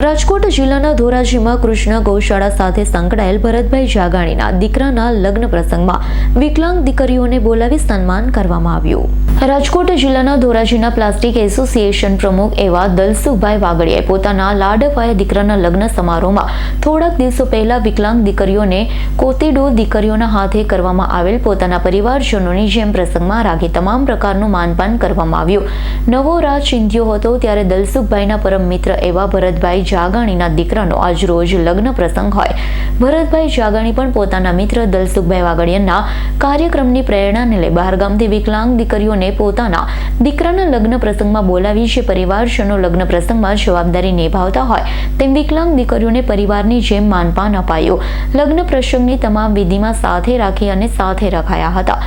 રાજકોટ જિલ્લાના ધોરાજીમાં કૃષ્ણ ગૌશાળા સાથે સંકળાયેલ ભરતભાઈ જાગાણીના દીકરાના લગ્ન પ્રસંગમાં વિકલાંગ દીકરીઓને બોલાવી સન્માન કરવામાં આવ્યું. રાજકોટ જિલ્લાના ધોરાજીના પ્લાસ્ટિક એસોસિએશન પ્રમુખ એવા દલસુખભાઈ વાગડિયાએ પોતાના લાડભાઈ દીકરાના લગ્ન સમારોહમાં થોડાક દિવસો પહેલા વિકલાંગ દીકરીઓને કોતેડો દીકરીઓના હાથે કરવામાં આવેલ પોતાના પરિવારજનોની જેમ પ્રસંગમાં રાખી તમામ પ્રકારનું માનપાન કરવામાં આવ્યું. નવો રાજ ચિંધ્યો હતો ત્યારે દલસુખભાઈના પરમ મિત્ર એવા ભરતભાઈ જાગાણીના દીકરાનો આજ રોજ લગ્ન પ્રસંગ હોય. ભરતભાઈ જાગાણી પણ પોતાના મિત્ર દલસુખભાઈ વાગડિયાના કાર્યક્રમની પ્રેરણાને લઈ બહારગામથી વિકલાંગ દીકરીઓને પોતાના દીકરાના લગ્ન પ્રસંગમાં બોલાવી જે પરિવારજનો લગ્ન પ્રસંગમાં જવાબદારી નિભાવતા હોય તેમ વિકલાંગ દીકરીઓને પરિવારની જેમ માનપાન અપાયું. લગ્ન પ્રસંગની તમામ વિધિમાં સાથે રાખી અને સાથે રખાયા હતા.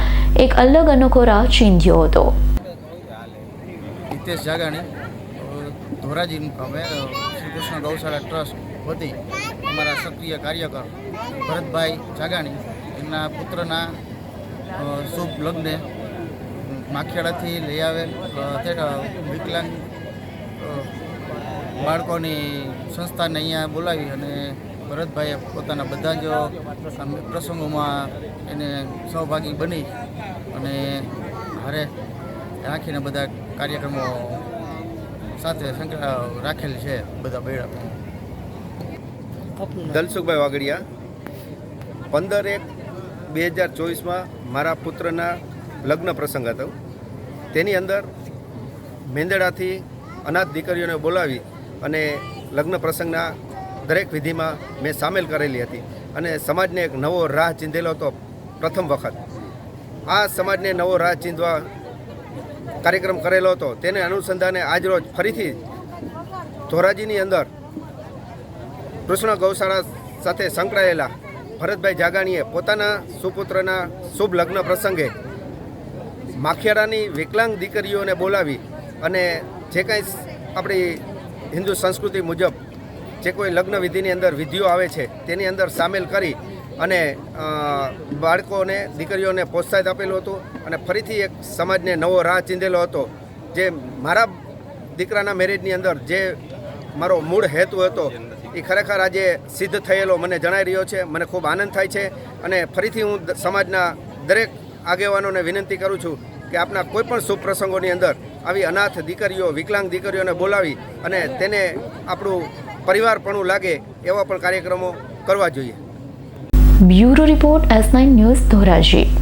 એક અલગ અનોખો રાહ ચિંધ્યો હતો. ધોરાજી મુકામે શ્રી ગૌશાળા ટ્રસ્ટ વતી અમારા સક્રિય કાર્યકર ભરતભાઈ જાગાણી એમના પુત્રના શુભ લગ્ને માખિયાળાથી લઈ આવેલ વિકલાંગ બાળકોની સંસ્થાને અહીંયા બોલાવી અને ભરતભાઈએ પોતાના બધા જ પ્રસંગોમાં એને સહભાગી બની અને હારે રાખીને બધા કાર્યક્રમો સાથે સંકળા રાખેલ છે બધા બેડા દલસુખભાઈ વાગડિયા પંદર એક બે હજાર ચોવીસમાં મારા પુત્રના લગ્ન પ્રસંગ હતો. તેની અંદર મેંદડાથી અનાથ દીકરીઓને બોલાવી અને લગ્ન પ્રસંગના દરેક વિધિમાં મેં સામેલ કરેલી હતી અને સમાજને એક નવો રાહ ચીંધેલો હતો પ્રથમ વખત. આ સમાજને નવો રાહ ચીંધવા કાર્યક્રમ કરેલો હતો. તેને અનુસંધાને આજરોજ ફરીથી ધોરાજીની અંદર કૃષ્ણ ગૌશાળા સાથે સંકળાયેલા ભરતભાઈ જાગાણીએ પોતાના સુપુત્રના શુભ લગ્ન પ્રસંગે માખિયારાની વિકલાંગ દીકરીઓને બોલાવી અને જે કંઈ આપણી હિન્દુ સંસ્કૃતિ મુજબ જે કોઈ લગ્ન વિધિની અંદર વિધિઓ આવે છે, તેની અંદર સામેલ કરી અને બાળકોને, દીકરીઓને પ્રોત્સાહિત આપેલું હતું અને ફરીથી એક સમાજને નવો રાહ ચીંધેલો હતો. જે મારા દીકરાના મેરેજની અંદર જે મારો મૂળ હેતુ હતો, એ ખરેખર આજે સિદ્ધ થયેલો મને જણાઈ રહ્યો છે. મને ખૂબ આનંદ થાય છે અને ફરીથી હું સમાજના દરેક આગેવાનોને વિનંતી કરું છું કે આપના કોઈ પણ શુભ પ્રસંગોની અંદર આવી અનાથ દીકરીઓ, વિકલાંગ દીકરીઓને બોલાવી અને તેને આપણું પરિવારપણું લાગે એવા પણ કાર્યક્રમો કરવા જોઈએ. Bureau report S nine news Dhoraji.